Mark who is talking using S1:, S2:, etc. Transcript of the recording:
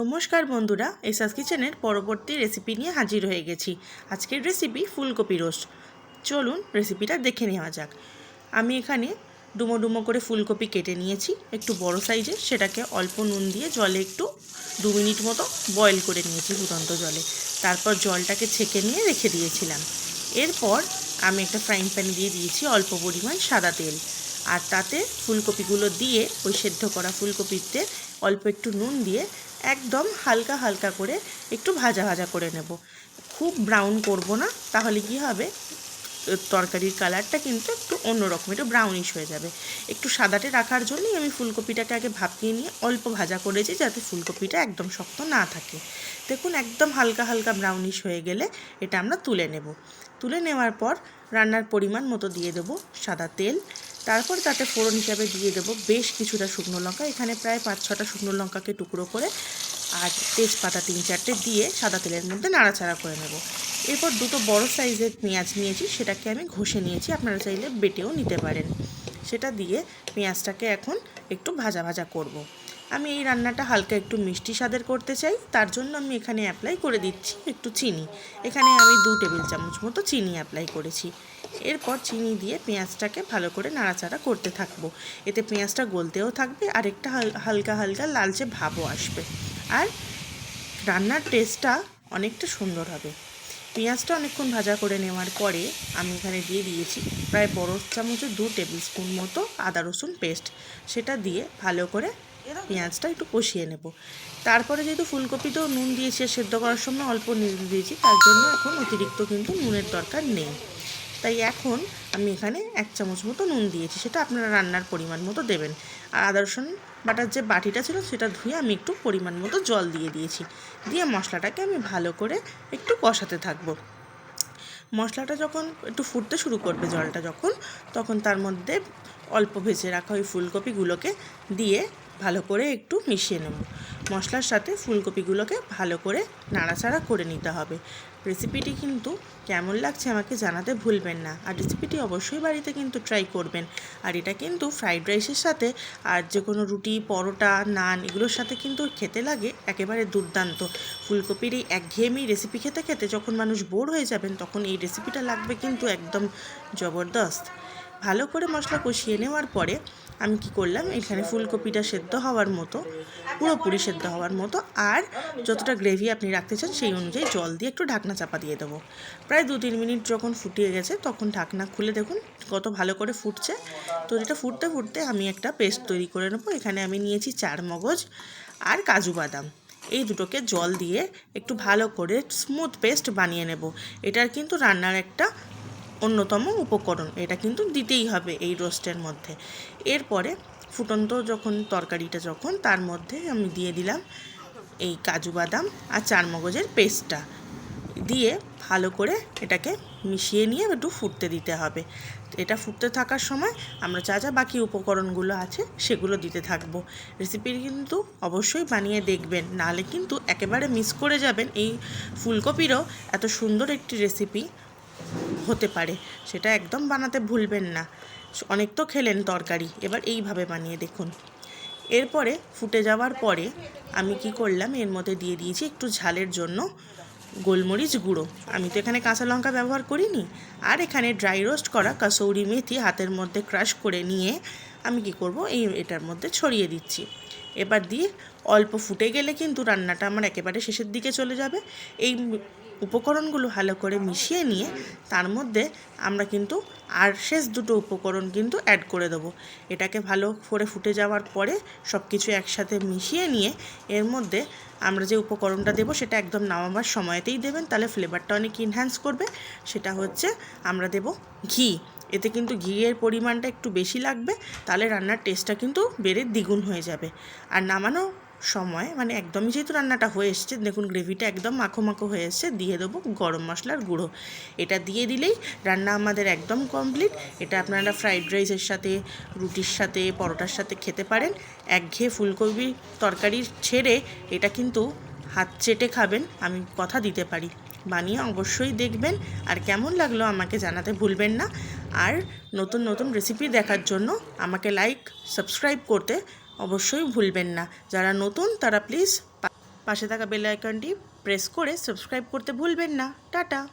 S1: নমস্কার বন্ধুরা, এসআস কিচেনের পরবর্তী রেসিপি নিয়ে হাজির হয়ে গেছি। আজকের রেসিপি ফুলকপি রোস্ট চলুন রেসিপিটা দেখে নেওয়া যাক। আমি এখানে ডুমো ডুমো করে ফুলকপি কেটে নিয়েছি। একটু বড় সাইজের, সেটাকে অল্প নুন দিয়ে জলে একটু দু মিনিট মতো বয়েল করে নিয়েছি ফুটন্ত জলে। তারপর জলটাকে ছেঁকে নিয়ে রেখে দিয়েছিলাম। এরপর আমি একটা ফ্রাইং প্যান দিয়ে দিয়েছি অল্প পরিমাণ সাদা তেল। আর তাতে ফুলকপিগুলো দিয়ে ওই সেদ্ধ করা ফুলকপিতে অল্প একটু নুন দিয়ে একদম হালকা হালকা করে একটু ভাজা ভাজা করে নেব। খুব ব্রাউন করব না, তাহলে কি হবে? তরকারির কালারটা কিন্তু একটু অন্যরকম, একটু ব্রাউনিশ হয়ে যাবে। একটু সাদাটে রাখার জন্যই আমি ফুলকপিটাকে আগে ভাপিয়ে নিয়ে অল্প ভাজা করেছি যাতে ফুলকপিটা একদম শক্ত না থাকে। দেখুন, একদম হালকা হালকা ব্রাউনিশ হয়ে গেলে এটা আমরা তুলে নেব। তুলে নেওয়ার পর রান্নার পরিমাণ মতো দিয়ে দেবো সাদা তেল তারপর তাতে ফোড়ন হিসাবে দিয়ে দেবো বেশ কিছুটা শুকনো লঙ্কা। এখানে প্রায় পাঁচ ছটা শুকনো লঙ্কাকে টুকরো করে আর তেজপাতা তিন চারটে দিয়ে সাদা তেলের মধ্যে নাড়াচাড়া করে নেব। এরপর দুটো বড় সাইজের পেঁয়াজ নিয়েছি, সেটাকে আমি ঘষে নিয়েছি, আপনারা চাইলে বেটেও নিতে পারেন। সেটা দিয়ে পেঁয়াজটাকে এখন একটু ভাজা ভাজা করব। আমি এই রান্নাটা হালকা একটু মিষ্টি স্বাদের করতে চাই, তার জন্য আমি এখানে অ্যাপ্লাই করে দিচ্ছি একটু চিনি। এখানে আমি দু টেবিল চামচ মতো চিনি অ্যাপ্লাই করেছি। এরপর চিনি দিয়ে পেঁয়াজটাকে ভালো করে নাড়াচাড়া করতে থাকব। এতে পেঁয়াজটা গলতেও থাকবে আর একটা হালকা হালকা লালচে ভাবও আসবে। আর রান্নার টেস্টটা অনেকটা সুন্দর হবে। পেঁয়াজটা অনেকক্ষণ ভাজা করে নেওয়ার পরে আমি এখানে দিয়ে দিয়েছি প্রায় বড় চামচের দু টেবিল স্পুন মতো আদা রসুন পেস্ট। সেটা দিয়ে ভালো করে পেঁয়াজটা একটু কষিয়ে নেব। তারপরে যেহেতু ফুলকপিতেও নুন দিয়েছি সেদ্ধ করার সময় অল্প নুন দিয়েছি, তার জন্য এখন অতিরিক্ত কিন্তু নুনের দরকার নেই। তাই এখন আমি এখানে এক চামচ মতো নুন দিয়েছি, সেটা আপনারা রান্নার পরিমাণ মতো দেবেন। আর আদা, রসুন বাটার যে বাটিটা ছিল, সেটা ধুয়ে আমি একটু পরিমাণ মতো জল দিয়ে দিয়েছি। দিয়ে মশলাটাকে আমি ভালো করে একটু কষাতে থাকব। মশলাটা যখন একটু ফুটতে শুরু করবে জলটা যখন, তখন তার মধ্যে অল্প ভেজে রাখা ওই ফুলকপিগুলোকে দিয়ে ভালো করে একটু মিশিয়ে নেব। মশলার সাথে ফুলকপিগুলোকে ভালো করে নাড়াচাড়া করে নিতে হবে। রেসিপিটি কিন্তু কেমন লাগছে আমাকে জানাতে ভুলবেন না। আর রেসিপিটি অবশ্যই বাড়িতে কিন্তু ট্রাই করবেন। আর এটা কিন্তু ফ্রাইড রাইসের সাথে আর যে কোনো রুটি, পরোটা, নান এগুলোর সাথে কিন্তু খেতে লাগে একেবারে দুর্দান্ত। ফুলকপির এই একঘেয়েমি রেসিপি খেতে খেতে যখন মানুষ বোর হয়ে যাবেন তখন এই রেসিপিটা লাগবে কিন্তু একদম জবরদস্ত। ভালো করে মশলা কষিয়ে নেওয়ার পরে আমি কি করলাম, এখানে ফুলকপিটা সেদ্ধ হওয়ার মতো, পুরোপুরি সেদ্ধ হওয়ার মতো, আর যতটা গ্রেভি আপনি রাখতে চান সেই অনুযায়ী জল দিয়ে একটু ঢাকনা চাপা দিয়ে দেবো। প্রায় দু তিন মিনিট যখন ফুটিয়ে গেছে তখন ঢাকনা খুলে দেখুন কত ভালো করে ফুটছে। তো এটা ফুটতে ফুটতে আমি একটা পেস্ট তৈরি করে নেব, এখানে আমি নিয়েছি চার মগজ আর কাজু বাদাম। এই দুটোকে জল দিয়ে একটু ভালো করে স্মুথ পেস্ট বানিয়ে নেব। এটার কিন্তু রান্নার একটা অন্যতম উপকরণ। এটা কিন্তু দিতেই হবে এই রোস্টের মধ্যে। এরপরে ফুটন্ত যখন তরকারিটা যখন, তার মধ্যে আমি দিয়ে দিলাম এই কাজু বাদাম আর চার মগজের পেস্টটা। দিয়ে ভালো করে এটাকে মিশিয়ে নিয়ে একটু ফুটতে দিতে হবে। এটা ফুটতে থাকার সময় আমরা যা যা বাকি উপকরণগুলো আছে, সেগুলো দিতে থাকব। রেসিপি কিন্তু অবশ্যই বানিয়ে দেখবেন, নাহলে কিন্তু একেবারে মিস করে যাবেন। এই ফুলকপিরও এত সুন্দর একটি রেসিপি। হতে পারে। সেটা একদম বানাতে ভুলবেন না। অনেক তো খেলেন তরকারি, এবার এইভাবে বানিয়ে দেখুন। এরপরে ফুটে যাওয়ার পরে আমি কি করলাম, এর মধ্যে দিয়ে দিয়েছি একটু ঝালের জন্য গোলমরিচ গুঁড়ো। আমি তো এখানে কাঁচা লঙ্কা ব্যবহার করিনি। আর এখানে ড্রাই রোস্ট করা কাসৌরি মেথি হাতের মধ্যে ক্রাশ করে নিয়ে আমি কি করব, এই এটার মধ্যে ছড়িয়ে দিচ্ছি। এবার দিয়ে অল্প ফুটে গেলে কিন্তু রান্নাটা আমার একেবারে শেষের দিকে চলে যাবে। এই উপকরণগুলো ভালো করে মিশিয়ে নিয়ে তার মধ্যে আমরা কিন্তু আর শেষ দুটো উপকরণ কিন্তু অ্যাড করে দেবো। এটাকে ভালো করে ফুটে যাওয়ার পরে সব কিছু একসাথে মিশিয়ে নিয়ে এর মধ্যে আমরা যে উপকরণটা দেবো সেটা একদম নামাবার সময়তেই দেবেন। তাহলে ফ্লেভারটা অনেক ইনহ্যান্স করবে। সেটা হচ্ছে আমরা দেব ঘি। এতে কিন্তু ঘিয়ের পরিমাণটা একটু বেশি লাগবে, তাহলে রান্নার টেস্টটা কিন্তু বেড়ে দ্বিগুণ হয়ে যাবে। আর নামানো সময় মানে একদমই যেহেতু রান্নাটা হয়ে এসছে, দেখুন গ্রেভিটা একদম মাখো মাখো হয়ে এসছে, দিয়ে দেবো গরম মশলার গুঁড়ো। এটা দিয়ে দিলেই রান্না আমাদের একদম কমপ্লিট এটা আপনারা ফ্রাইড রাইসের সাথে, রুটির সাথে, পরোটার সাথে খেতে পারেন। একঘেয়ে ফুলকপি তরকারি ছেড়ে এটা কিন্তু হাত চেটে খাবেন, আমি কথা দিতে পারি। বানিয়ে অবশ্যই দেখবেন। আর কেমন লাগল আমাকে জানাতে ভুলবেন না। আর নতুন নতুন রেসিপি দেখার জন্য আমাকে লাইক সাবস্ক্রাইব করতে অবশ্যই ভুলবেন না। যারা নতুন, তারা প্লিজ পাশে থাকা বেল আইকনটি প্রেস করে সাবস্ক্রাইব করতে ভুলবেন না। টাটা!